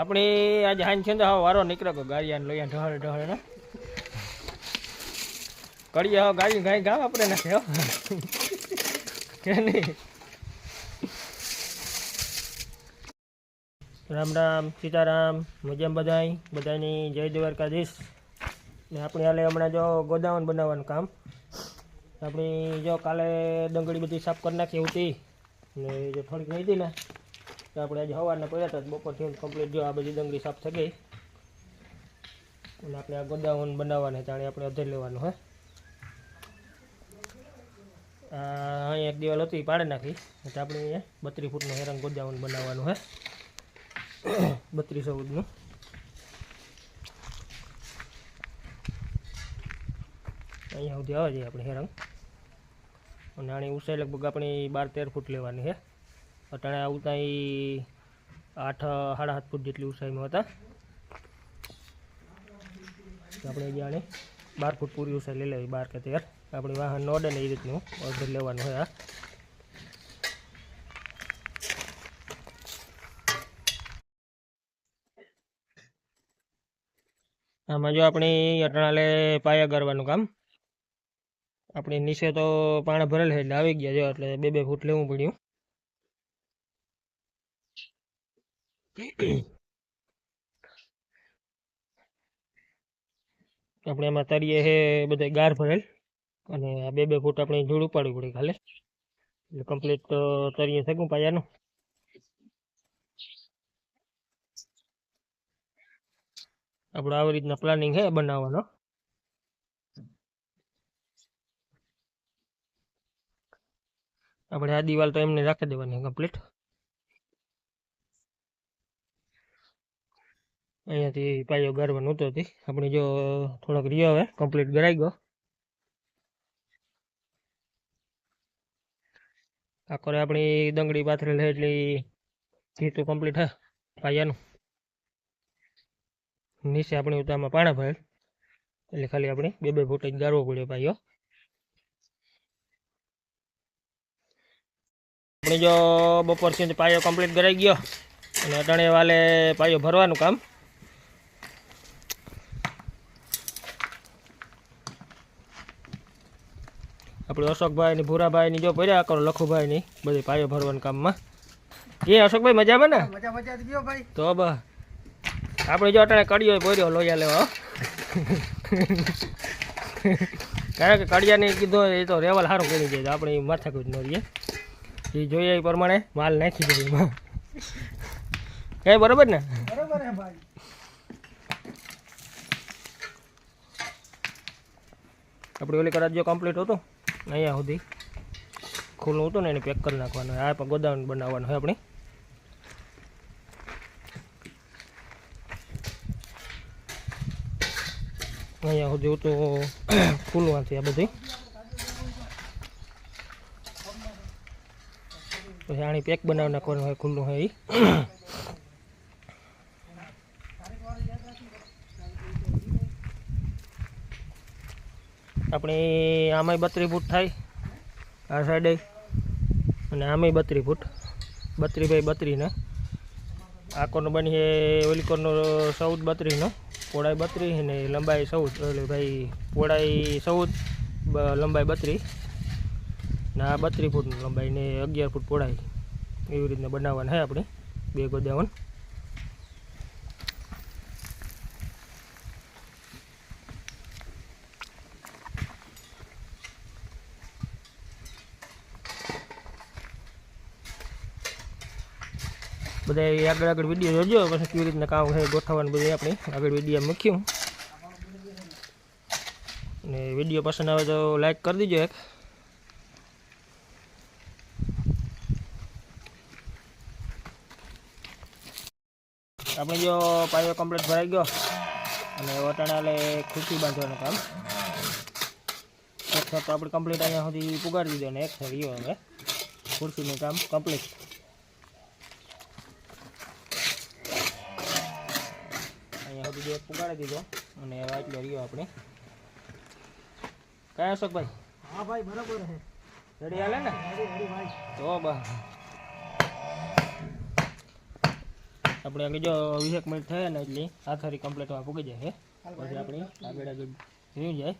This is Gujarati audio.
આપણી આજે હાંજ છે વારો નીકળ્યો કે ગાડિયાને લઈ ઢહળ ઢહળ ને. કરીએ હવે ગાડી ગાય ગાવ આપણે નાખે હો. કે નહીં? રામ રામ, સીતારામ, મજામ બધાય? બધાની જય દ્વારકાધીશ. ને આપણે હાલે હમણાં જો ગોદાવન બનાવવાનું કામ. આપણી જો કાલે ડંગળી બધી સાફ કરી નાખી હતી. ને જો થોડીક રહી હતી ને તો આપણે આજે સવારના પડ્યા હતા બપોરથી કમ્પ્લીટ જો આ બધી ડંગળી સાફ થઈ ગઈ. અને આપણે આ ગોદાવન બનાવવાના તાણે આપણે અધર લેવાનું, હે? આ અહીં એક દિવાલ હતી, પાડે નાખી. એટલે આપણે અહીંયા બત્રીસ ફૂટનું હેરંગ ગોદાવન બનાવવાનું, હે? બત્રીસ ફૂટનું. અહીંયા સુધી આવે છે આપણે હેરંગ અને આની ઊંચાઈ લગભગ આપણી બાર તેર ફૂટ લેવાની છે અટાણે આવું ત્યાં આઠ, સાડા સાત ફૂટ જેટલી ઉંચાઈમાં હતા. આપણે જાણે બાર ફૂટ પૂરી ઉંચાઈ લઈ લેવી, બાર કે તેર. આપણે વાહન નોડે ને એ રીતનું ઓર્ડર લેવાનું હોય આ. આમાં જો આપણે અટણાલે પાયા કરવાનું કામ. આપણે નીચે તો પાણી ભરેલ છે એટલે આવી ગયા જો, એટલે બે બે ફૂટ લેવું પડ્યું. આપણે એમાં તરીએ છે બધા ગાર ભરેલ. અને આ બે બે ફૂટ આપણે જોડ ઉપાડવું પડે ખાલી એટલે કમ્પ્લીટ તરીએ શકું પાયાનું? આપણો આવી રીતના પ્લાનિંગ છે બનાવવાનો. આપણે આ દિવાલ તો એમને રાખી દેવાની કમ્પ્લીટ અહીંયાથી પાયો ગારવાનો હતો આપણે જો થોડોક રહ્યો હવે. કમ્પ્લીટ ગરાઈ ગયો. આખરે આપણી દંગડી પાથરેલ છે એટલી ઘીતું કમ્પ્લીટ હે પાયાનું. નીચે આપણી ઉતામાં પાણા ભરેલ. એટલે ખાલી આપણે બે બે ફૂટ જ ગારવો પડ્યો પાયો. આપણે જો બપોર સુધી પાયો કમ્પ્લીટ કરાઈ ગયો. અને અટાણે વાલે પાયો ભરવાનું કામ. આપણે અશોકભાઈ ને ભૂરાભાઈ ની જો પડ્યા કરો લખુભાઈ ની બધી પાયો ભરવાનું કામમાં. એ અશોકભાઈ મજામાં ને? મજા મજા ગયો ભાઈ. તો બસ. આપણે જો અટાણે કડિયો પડ્યો લોયા લેવા કારણ કે કડિયાને કીધો એ તો રેવલ સારું કરી જાય આપણે ઈ માથાકૂટ ન રહીએ. એ જોઈએ એ પ્રમાણે માલ નાખી દે એમાં. કઈ બરોબર ને? બરોબર ભાઈ. આપણે ઓલી કરાજો કમ્પ્લીટ હતું. અહીંયા સુધી. ખુલ્લું હતું ને એને પેક કરી નાખવાનું. આ પણ ગોદાવન બનાવવાનું હોય આપણે. અહીંયા સુધી તો ખુલ્લું છે આ બધી. પછી આની પેક બનાવી નાખવાનું હોય ખુલ્લું હોય એ આપણે આમાંય બત્રીસ ફૂટ થાય આ સાઈડે. અને આમાંય બત્રી ફૂટ. બત્રીસ બાય બત્રીને આ કોરનો બની છે ઓલી કોરનો ચૌદ, બત્રીસનો. પહોળાઈ બત્રીસ અને લંબાઈ ચૌદ. એટલે ભાઈ પહોળાઈ ચૌદ લંબાઈ બત્રીસ. ને આ બત્રીસ ફૂટની લંબાઈ ને અગિયાર ફૂટ પહોળાઈ એવી રીતના બનાવવાના છે આપણે. બે ગોદાવન બધા આગળ આગળ વીડિયો જોજો, પછી કેવી રીતના કામ છે ગોઠવવાનું બધું આપણે આગળ વીડિયો મૂક્યું. ને વીડિયો પસંદ આવે તો લાઈક કરી દીજો એક. આપણે જો પાયો કમ્પ્લીટ ભરાઈ ગયો, અને વટાણાલે ખુરશી બાંધવાનું કામ. એક તો આપણે કમ્પ્લીટ અહીંયા સુધી પુગાડી દીધો ને એક થઈ ગયો હવે. ખુરશીનું કામ કમ્પ્લીટ અહીંયા સુધી દીધો. અને હવે આટલો રહ્યો આપણે. કયા અશોકભાઈ? હા ભાઈ બરાબર છે. રેડી હાલે ને? તો બા આપણે આગળ જો વીસેક મિનિટ થયા ને એટલે કમ્પ્લીટ કમ્પ્લીટમાં પૂગી જાય છે પછી આપણે આગળ આગળ જોઈ જાય.